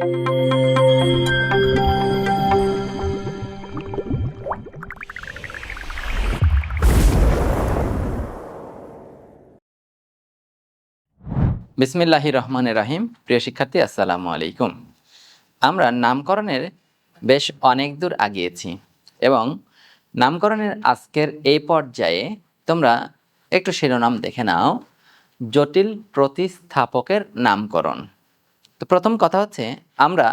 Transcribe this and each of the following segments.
বিসমিল্লাহি রহমানের রাহিম। প্রিয় শিক্ষার্থী, আসসালামু আলাইকুম। আমরা নামকরণের বেশ অনেক দূর আগিয়েছি এবং নামকরণের আজকের এই পর্যায়ে তোমরা একটু শিরোনাম দেখে নাও। জটিল প্রতিস্থাপকের নামকরণ। তো প্রথম কথা হচ্ছে, আমরা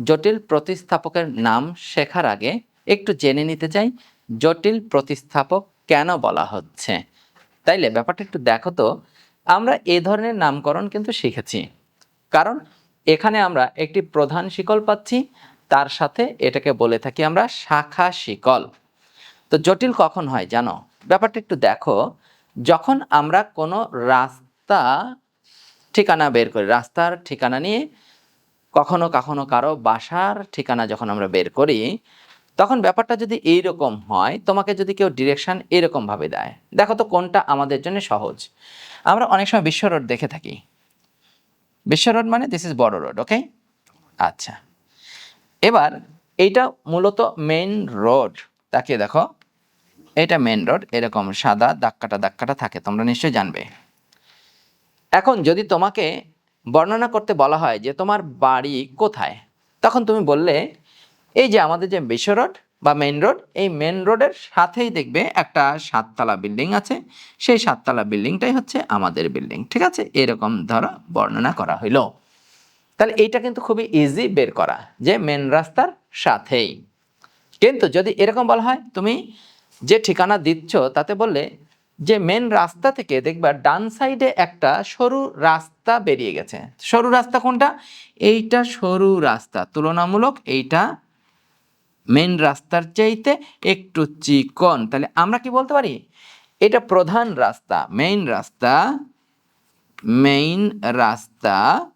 জটিল প্রতিস্থাপকের নাম শেখার আগে একটু জেনে নিতে চাই, জটিল প্রতিস্থাপক কেন বলা হচ্ছে? তাইলে ব্যাপারটা একটু দেখো তো, আমরা এ ধরনের নামকরণ কিন্তু শিখেছি। কারণ এখানে আমরা একটি প্রধান শিকল পাচ্ছি, তার সাথে এটাকে বলে থাকি আমরা শাখা শিকল। তো জটিল কখন হয় জানো? ব্যাপারটা একটু দেখো, যখন আমরা কোনো রাস্তা ঠিকানা বের করি। রাস্তার ঠিকানা নিয়ে কখনো কখনো কারও বাসার ঠিকানা যখন আমরা বের করি, তখন ব্যাপারটা যদি এই রকম হয়, তোমাকে যদি কেউ ডিরেকশন এরকমভাবে দেয়, দেখো তো কোনটা আমাদের জন্য সহজ। আমরা অনেক সময় বিশ্ব রোড দেখে থাকি। বিশ্ব রোড মানে দিস ইজ বড় রোড ওকে আচ্ছা। এবার এইটা মূলত মেন রোড তাকে দেখো। এটা মেইন রোড এরকম সাদা দাক্কাটা দাক্কাটা থাকে, তোমরা নিশ্চয়ই জানবে। এখন যদি তোমাকে বর্ণনা করতে বলা হয় যে তোমার বাড়ি কোথায়, তখন তুমি বললে, এই যে আমাদের যে বিশ্ব রোড বা মেন রোড এই মেন রোডের সাথেই দেখবে একটা সাততলা বিল্ডিং আছে। সেই সাততলা বিল্ডিংটাই হচ্ছে আমাদের বিল্ডিং ঠিক আছে? এরকম ধরো বর্ণনা করা হইল। তাহলে এইটা কিন্তু খুবই ইজি বের করা যে মেন রাস্তার সাথেই। কিন্তু যদি এরকম বলা হয়, তুমি যে ঠিকানা দিচ্ছ, তাতে বললে যে মেন রাস্তা থেকে দেখবা ডান সাইডে একটা সরু রাস্তা বেরিয়ে গেছে। সরু রাস্তা কোনটা? এইটা সরু রাস্তা। তুলনামূলক এইটা মেন রাস্তার চাইতে একটু চিকন। তাহলে আমরা কি বলতে পারি? এটা প্রধান রাস্তা মেইন রাস্তা মেইন রাস্তা।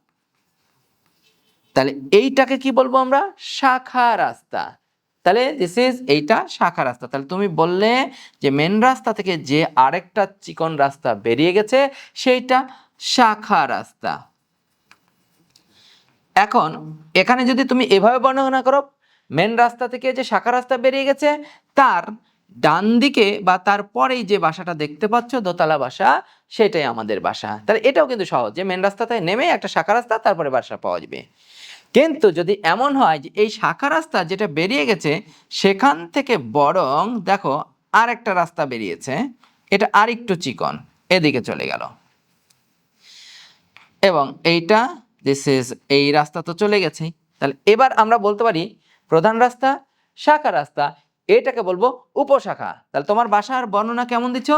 তাহলে এইটাকে কি বলব আমরা? শাখা রাস্তা। তাহলে দিস ইজ এইটা শাখা রাস্তা। তাহলে তুমি বললে যে মেন রাস্তা থেকে যে আরেকটা চিকন রাস্তা বেরিয়ে গেছে, সেইটা শাখা রাস্তা। এখন এখানে যদি তুমি এভাবে বর্ণনা করো মেন রাস্তা থেকে যে শাখা রাস্তা বেরিয়ে গেছে, তার ডান দিকে বা তারপরেই যে বাসাটা দেখতে পাচ্ছ, দোতলা বাসা, সেটাই আমাদের বাসা। তাহলে এটাও কিন্তু সহজ যে মেন রাস্তাতে নেমে একটা শাখা রাস্তা, তারপরে বাসা পাওয়া যাবে। কিন্তু যদি এমন হয় যে এই শাখা রাস্তা যেটা বেরিয়ে গেছে, সেখান থেকে বরং দেখো আর একটা রাস্তা বেরিয়েছে। এটা আর একটু চিকন, এদিকে চলে গেল। এবং এইটা দিস ইজ এই রাস্তা তো চলে গেছেই। তাহলে এবার আমরা বলতে পারি প্রধান রাস্তা, শাখা রাস্তা এটাকে বলব উপশাখা। তাহলে তোমার বাসার বর্ণনা কেমন দিচ্ছ?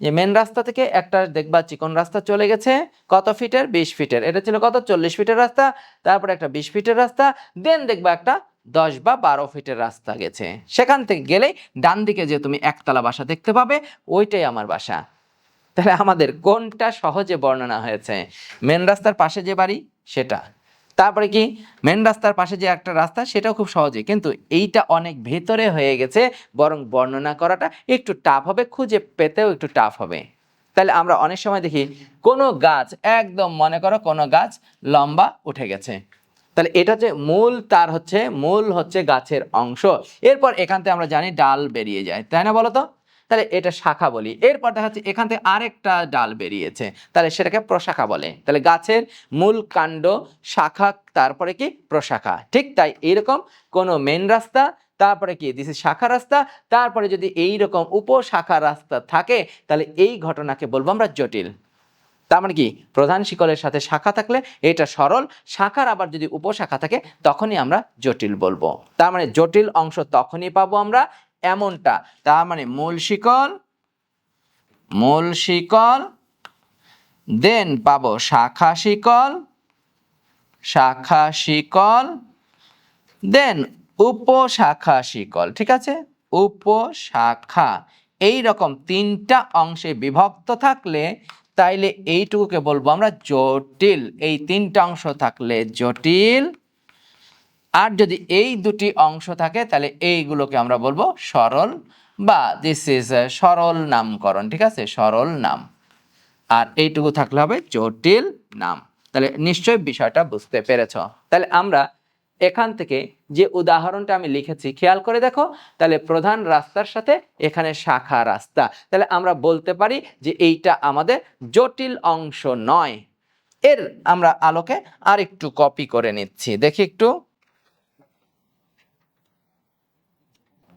যে মেন রাস্তা থেকে একটা দেখবা চিকন রাস্তা চলে গেছে, কত ফিটের? বিশ ফিটের। এটা ছিল কত? চল্লিশ ফিটের রাস্তা, তারপরে একটা বিশ ফিটের রাস্তা দেন দেখবা একটা দশ বা বারো ফিটের রাস্তা গেছে। সেখান থেকে গেলেই ডান দিকে যে তুমি একতলা বাসা দেখতে পাবে, ওইটাই আমার বাসা। তাহলে আমাদের কোনটা সহজে বর্ণনা হয়েছে? মেন রাস্তার পাশে যে বাড়ি, সেটা। তারপরে কি? মেন রাস্তার পাশে যে একটা রাস্তা, সেটাও খুব সহজে। কিন্তু এইটা অনেক ভেতরে হয়ে গেছে, বরং বর্ণনা করাটা একটু টাফ হবে, খুঁজে পেতেও একটু টাফ হবে। তাহলে আমরা অনেক সময় দেখি, কোনো গাছ, একদম মনে করো কোনো গাছ লম্বা উঠে গেছে। তাহলে এটা হচ্ছে মূল, তার হচ্ছে, মূল হচ্ছে গাছের অংশ। এরপর এখান থেকে আমরা জানি ডাল বেরিয়ে যায়। তাই না বলো তো? তাহলে এটা শাখা বলি। এরপর দেখা যাচ্ছে এখান থেকে আরেকটা ডাল বেরিয়েছে। তাহলে সেটাকে প্রশাখা বলে। তাহলে গাছের মূল কাণ্ড, শাখা, তারপরে কি? প্রশাখা। ঠিক তাই এরকম কোনো মেন রাস্তা, তারপরে কি? দিস শাখা রাস্তা। তারপরে যদি এই রকম উপশাখা রাস্তা থাকে, তাহলে এই ঘটনাকে বলব আমরা জটিল। তার মানে কি? প্রধান শিকলের সাথে শাখা থাকলে এটা সরল। শাখার আবার যদি উপশাখা থাকে, তখনই আমরা জটিল বলব। তার মানে জটিল অংশ তখনই পাবো আমরা এমনটা। তার মানে মূল শিকল মূল শিকল দেন পাবো শাখা শিকল শাখা শিকল দেন উপশাখা শিকল, ঠিক আছে? উপশাখা। এই রকম তিনটা অংশে বিভক্ত থাকলে তাইলে এইটুকুকে বলব আমরা জটিল। এই তিনটা অংশ থাকলে জটিল। আর যদি এই দুটি অংশ থাকে, তাহলে এইগুলোকে আমরা বলব সরল বা দিস ইজ সরল নামকরণ, ঠিক আছে? সরল নাম। আর এইটুকু থাকলে হবে জটিল নাম। তাহলে নিশ্চয়ই বিষয়টা বুঝতে পেরেছ। তাহলে আমরা এখান থেকে যে উদাহরণটা আমি লিখেছি, খেয়াল করে দেখো, তাহলে প্রধান রাস্তার সাথে এখানে শাখা রাস্তা। তাহলে আমরা বলতে পারি যে এইটা আমাদের জটিল অংশ নয়। এর আমরা আলোকে আর একটু কপি করে নিচ্ছি। দেখি একটু।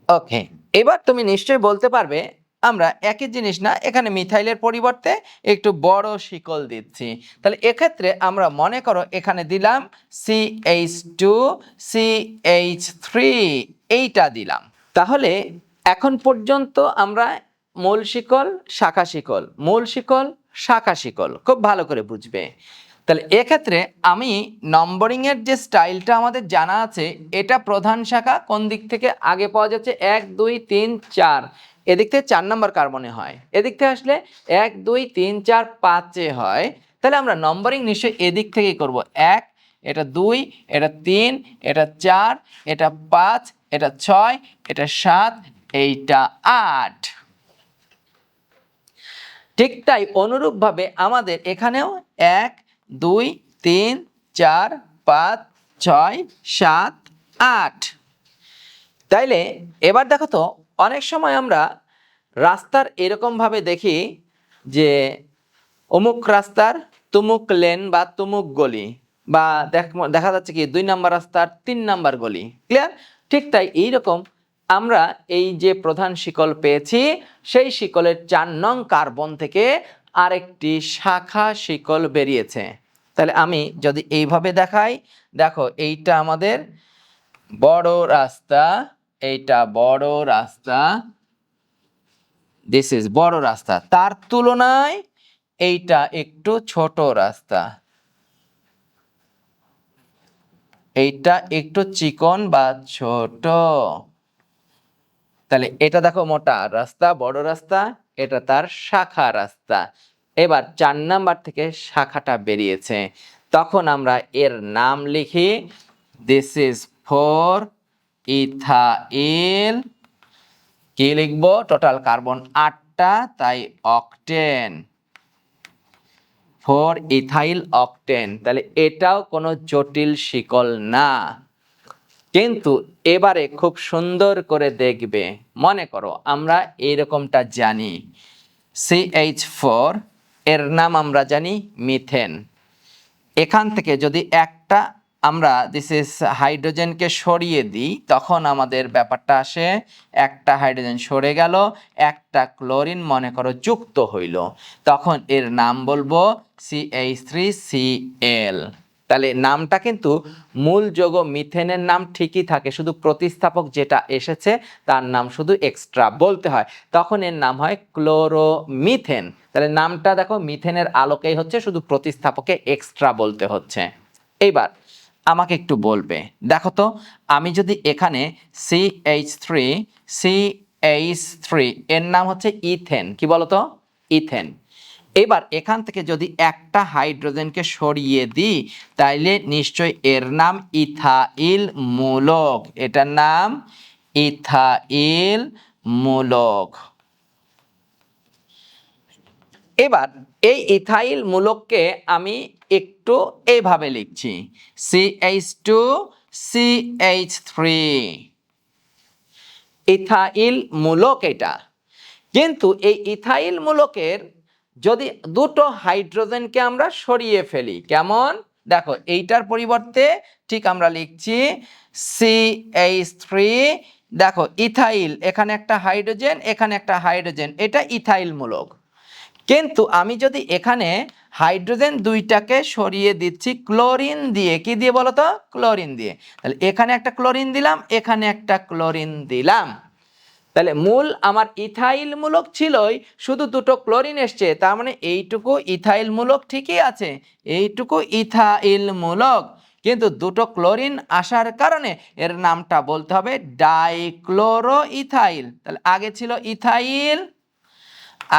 ওকে এবার তুমি নিশ্চয়ই বলতে পারবে, আমরা একই জিনিস না, এখানে মিথাইলের পরিবর্তে একটু বড় শিকল দিচ্ছি। তাহলে এক্ষেত্রে আমরা মনে করো এখানে দিলাম C H two C H three এইটা দিলাম। তাহলে এখন পর্যন্ত আমরা মূল শিকল, শাখা শিকল, মূল শিকল, শাখা শিকল, খুব ভালো করে বুঝবে। তাহলে এক্ষেত্রে আমি নম্বরিংয়ের যে স্টাইলটা আমাদের জানা আছে, এটা প্রধান শাখা কোন দিক থেকে আগে পাওয়া যাচ্ছে? এক, দুই, তিন, চার। এদিক থেকে চার নম্বর কার্বনে হয়। এদিক থেকে আসলে এক, দুই, তিন, চার, পাঁচে হয়। তাহলে আমরা নম্বরিং নিশ্চয়ই এদিক থেকেই করব। এক, এটা দুই, এটা তিন, এটা চার, এটা পাঁচ, এটা ছয়, এটা সাত, এইটা আট। ঠিক তাই অনুরূপভাবে আমাদের এখানেও এক দুই, তিন, চার, পাঁচ, ছয়, সাত, আট। তাইলে এবার দেখো তো, অনেক সময় আমরা রাস্তার এরকমভাবে দেখি যে অমুক রাস্তার তুমুক লেন বা তুমুক গলি বা দেখ- দেখা যাচ্ছে কি দুই নাম্বার রাস্তার তিন নাম্বার গলি। ক্লিয়ার ঠিক তাই এইরকম আমরা এই যে প্রধান শিকল পেয়েছি, সেই শিকলের চার নং কার্বন থেকে আরেকটি শাখা শিকল বেরিয়েছে। তাহলে আমি যদি এইভাবে দেখাই, দেখো এইটা আমাদের বড় রাস্তা, এইটা বড় রাস্তা দিস ইজ বড় রাস্তা। তার তুলনায় এইটা একটু ছোট রাস্তা। এইটা একটু চিকন বা ছোট। তাহলে এটা দেখো মোটা, রাস্তা বড় রাস্তা এটা তার শাখা রাস্তা। এবার চার নাম্বার থেকে শাখাটা বেরিয়েছে। তখন আমরা এর নাম লিখি। দিস ইজ ফোর ইথাইল কি লিখব? টোটাল কার্বন আটটা, তাই অকটেন ফোর ইথাইল অকটেন তাহলে এটাও কোনো জটিল শিকল না। কিন্তু এবারে খুব সুন্দর করে দেখবে। মনে করো, আমরা এইরকমটা জানি। সিএইচ ফোর এর নাম আমরা জানি মিথেন। এখান থেকে যদি একটা আমরা দিস ইজ হাইড্রোজেনকে সরিয়ে দিই, তখন আমাদের ব্যাপারটা আসে, একটা হাইড্রোজেন সরে গেল, একটা ক্লোরিন মনে করো, যুক্ত হইল। তখন এর নাম বলব সি এইচ থ্রি সিএল তাহলে নামটা কিন্তু মূল যোগ মিথেনের নাম ঠিকই থাকে, শুধু প্রতিস্থাপক যেটা এসেছে তার নাম শুধু এক্সট্রা বলতে হয়। তখন এর নাম হয় ক্লোরোমিথেন। তাহলে নামটা দেখো, মিথেনের আলোকেই হচ্ছে, শুধু প্রতিস্থাপকে এক্সট্রা বলতে হচ্ছে। এইবার আমাকে একটু বলবে। দেখো তো, আমি যদি এখানে C H three C H three এর নাম হচ্ছে ইথেন। কি বলতো? ইথেন। এবার এখান থেকে যদি একটা হাইড্রোজেনকে সরিয়ে দিই, তাইলে নিশ্চয় এর নাম ইথাইল মূলক। এটার নাম ইথাইল মূলক। এবার এই ইথাইল মূলককে আমি একটু এইভাবে লিখছি। C H two C H three ethyl মূলক এটা। কিন্তু এই ইথাইল মূলকের যদি দুটো হাইড্রোজেনকে আমরা সরিয়ে ফেলি, কেমন? দেখো, এইটার পরিবর্তে ঠিক আমরা লিখছি সি এইচ থ্রি দেখো, ইথাইল, এখানে একটা হাইড্রোজেন, এখানে একটা হাইড্রোজেন, এটা ইথাইল মূলক কিন্তু আমি যদি এখানে হাইড্রোজেন দুইটাকে সরিয়ে দিচ্ছি, ক্লোরিন দিয়ে, কি দিয়ে বলো তো ক্লোরিন দিয়ে। তাহলে এখানে একটা ক্লোরিন দিলাম, এখানে একটা ক্লোরিন দিলাম। তাহলে মূল আমার ইথাইল মূলক ছিলই শুধু দুটো ক্লোরিন এসছে, তার মানে এইটুকু ইথাইল মূলক ঠিকই আছে, এইটুকু ইথাইল মূলক কিন্তু দুটো ক্লোরিন আসার কারণে এর নামটা বলতে হবে ডাইক্লোরো ইথাইল তাহলে আগে ছিল ইথাইল,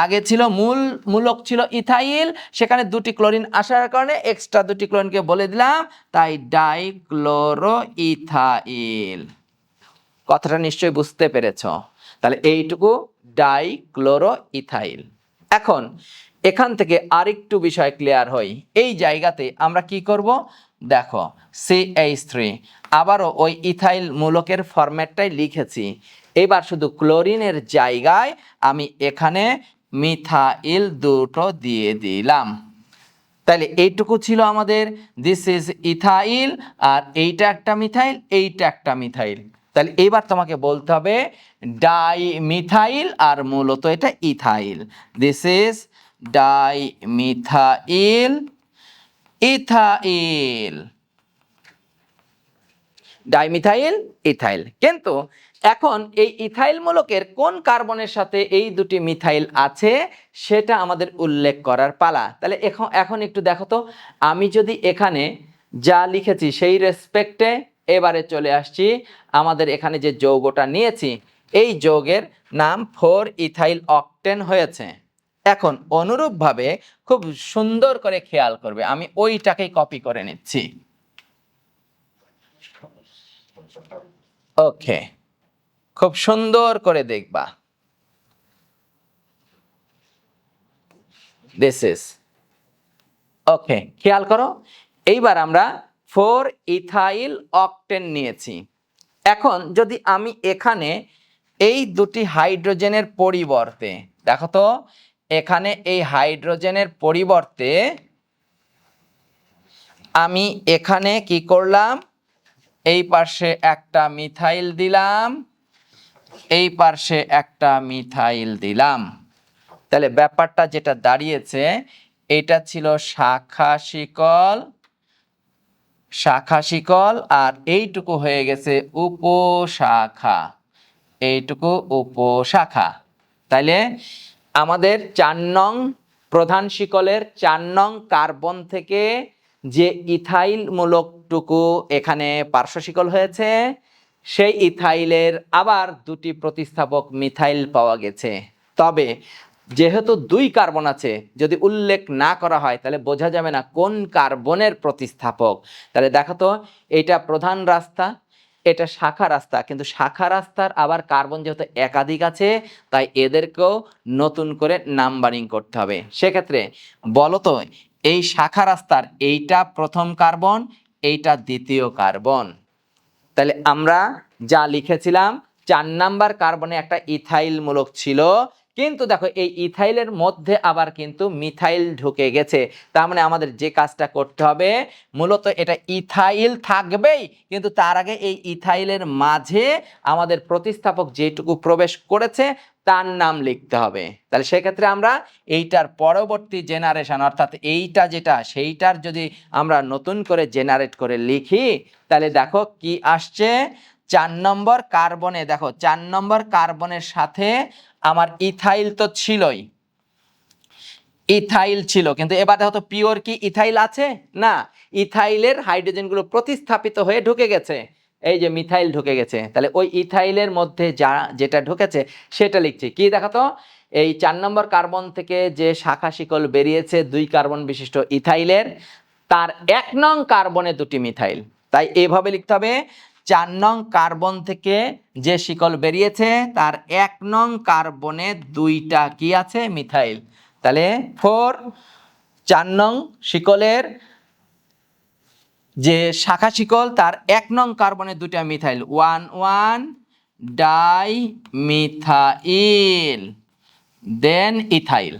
আগে ছিল মূল, মূলক ছিল ইথাইল, সেখানে দুটি ক্লোরিন আসার কারণে এক্সট্রা দুটি ক্লোরিনকে বলে দিলাম, তাই ডাইক্লোরো ইথাইল কথাটা নিশ্চয়ই বুঝতে পেরেছ। তাহলে এইটুকু ডাইক্লোরো ইথাইল এখন এখান থেকে আরেকটু বিষয় ক্লিয়ার হই। এই জায়গাতে আমরা কি করব? দেখো, সি এইচ থ্রি। আবারও ওই ইথাইল মূলকের ফরম্যাটটাই লিখেছি। এবার শুধু ক্লোরিনের জায়গায় আমি এখানে মিথাইল দুটো দিয়ে দিলাম। তাহলে এইটুকু ছিল আমাদের। দিস ইজ ইথাইল আর এইটা একটা মিথাইল এইটা একটা মিথাইল তাহলে এবার তোমাকে বলতে হবে ডাই মিথাইল আর মূলত এটা ethyl. This is dimethyl ethyl. Dimethyl, ethyl. কিন্তু এখন এই ইথাইল মূলকের কোন কার্বনের সাথে এই দুটি মিথাইল আছে সেটা আমাদের উল্লেখ করার পালা। তাহলে এখন এখন একটু দেখো তো, আমি যদি এখানে যা লিখেছি সেই রেসপেক্টে এবারে চলে আসছি আমাদের এখানে যে যৌগটা নিয়েছি, এই যৌগের নাম ফোর ইথাইল অকটেন হয়েছে। এখন অনুরূপভাবে খুব সুন্দর করে খেয়াল করবে, আমি ওইটাকেই কপি করে নিচ্ছি। ওকে, খুব সুন্দর করে দেখবা। দিস ইজ ওকে, খেয়াল করো, এইবার আমরা ফোর ইথাইল অকটেন নিয়েছি। এখন যদি আমি এখানে এই দুটি হাইড্রোজেনের পরিবর্তে, দেখো তো, এখানে এই হাইড্রোজেনের পরিবর্তে আমি এখানে কি করলাম? এই পাশে একটা মিথাইল দিলাম, এই পাশে একটা মিথাইল দিলাম। তাহলে ব্যাপারটা যেটা দাঁড়িয়েছে, এটা ছিল শাখা শিকল শাখা শিকল, আর এইটুকু হয়ে গেছে উপশাখা। এইটুকু উপশাখা। তাইলে আমাদের চার নং প্রধান শিকলের চার নং কার্বন থেকে যে ইথাইল মূলকটুকু এখানে পার্শ্ব শিকল হয়েছে, সেই ইথাইলের আবার দুটি প্রতিস্থাপক মিথাইল পাওয়া গেছে। তবে যেহেতু দুই কার্বন আছে, যদি উল্লেখ না করা হয়, তাহলে বোঝা যাবে না কোন কার্বনের প্রতিস্থাপক। তাহলে দেখো তো, এটা প্রধান রাস্তা, এটা শাখা রাস্তা, কিন্তু শাখা রাস্তার আবার কার্বন যেহেতু একাধিক আছে, তাই এদেরকেও নতুন করে নাম্বারিং করতে হবে। সেক্ষেত্রে বলো তো, এই শাখা রাস্তার এইটা প্রথম কার্বন, এইটা দ্বিতীয় কার্বন। তাহলে আমরা যা লিখেছিলাম, চার নাম্বার কার্বনে একটা ইথাইল মূলক ছিল কিন্তু দেখো, এই ইথাইলের মধ্যে আবার কিন্তু মিথাইল ঢুকে গেছে। তার মানে আমাদের যে কাজটা করতে হবে, মূলত এটা ইথাইল থাকবেই। কিন্তু তার আগে এই ইথাইলের মাঝে আমাদের প্রতিস্থাপক যেটুকু প্রবেশ করেছে, তার নাম লিখতে হবে। তাহলে সেক্ষেত্রে আমরা এইটার পরবর্তী জেনারেশন, অর্থাৎ এইটা যেটা, সেইটার যদি আমরা নতুন করে জেনারেট করে লিখি, তাহলে দেখো কি আসছে? চার নম্বর কার্বনে, দেখো, চার নম্বর কার্বনের সাথে আমার ইথাইল তো ছিলই। ইথাইল ছিল, কিন্তু এবার দেখো তো পিওর কি ইথাইল আছে? না, ইথাইলের হাইড্রোজেনগুলো প্রতিস্থাপিত হয়ে ঢুকে গেছে। এই যে মিথাইল ঢুকে গেছে, তাহলে ওই ইথাইলের মধ্যে যা যেটা ঢুকেছে, সেটা লিখছি। কি দেখো তো? এই চার নম্বর কার্বন থেকে যে শাখা শিকল বেরিয়েছে, দুই কার্বন বিশিষ্ট ইথাইলের, তার এক নং কার্বনে দুটি মিথাইল। তাই এভাবে লিখতে হবে চার নং কার্বন থেকে যে শিকল বেরিয়েছে, তার এক নং কার্বনে দুইটা কি আছে? মিথাইল। তাহলে ফোর, চার নং শিকলের যে শাখা শিকল, তার এক নং কার্বনে দুটা methyl. One one dimethyl then ethyl.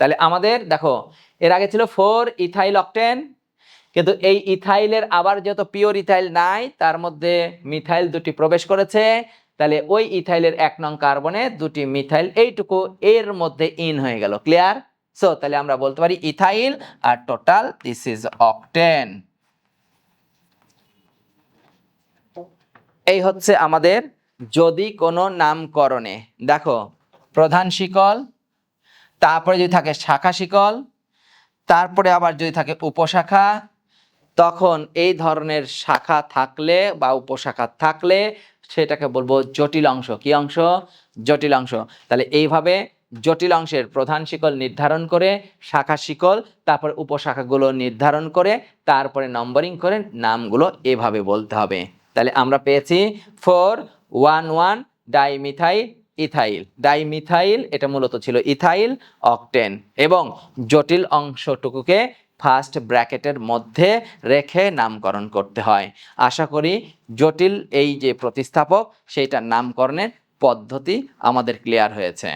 তাহলে আমাদের, দেখো, এর আগে ছিল ফোর, ইথাইল অকটেন কিন্তু এই ইথাইলের আবার যেহেতু পিওর ইথাইল নাই, তার মধ্যে মিথাইল দুটি প্রবেশ করেছে। তাহলে ওই ইথাইলের এক নং কার্বনে দুটি মিথাইল এইটুকু এর মধ্যে ইন হয়ে গেল ক্লিয়ার সো তাহলে আমরা বলতে পারি ইথাইল আর টোটাল দিস ইজ অকটেন এই হচ্ছে আমাদের যদি কোনো নামকরণে, দেখো, প্রধান শিকল, তারপরে যদি থাকে শাখা শিকল, তারপরে আবার যদি থাকে উপশাখা তখন এই ধরনের শাখা থাকলে বা উপশাখা থাকলে সেটাকে বলব জটিল অংশ। কি অংশ? জটিল অংশ। তাহলে এইভাবে জটিল অংশের প্রধান শিকল নির্ধারণ করে, শাখা শিকল, তারপর উপশাখাগুলো নির্ধারণ করে, তারপরে নম্বরিং করে নামগুলো এভাবে বলতে হবে। তাহলে আমরা পেয়েছি four, one one, dimethyl, ethyl. Dimethyl, এটা মূলত ছিল ইথাইল, অকটেন। এবং জটিল অংশটুকুকে ফার্স্ট ব্র্যাকেটের মধ্যে রেখে নামকরণ করতে হয়। আশা করি জটিল এই যে প্রতিস্থাপক, সেইটার নামকরণের পদ্ধতি আমাদের ক্লিয়ার হয়েছে।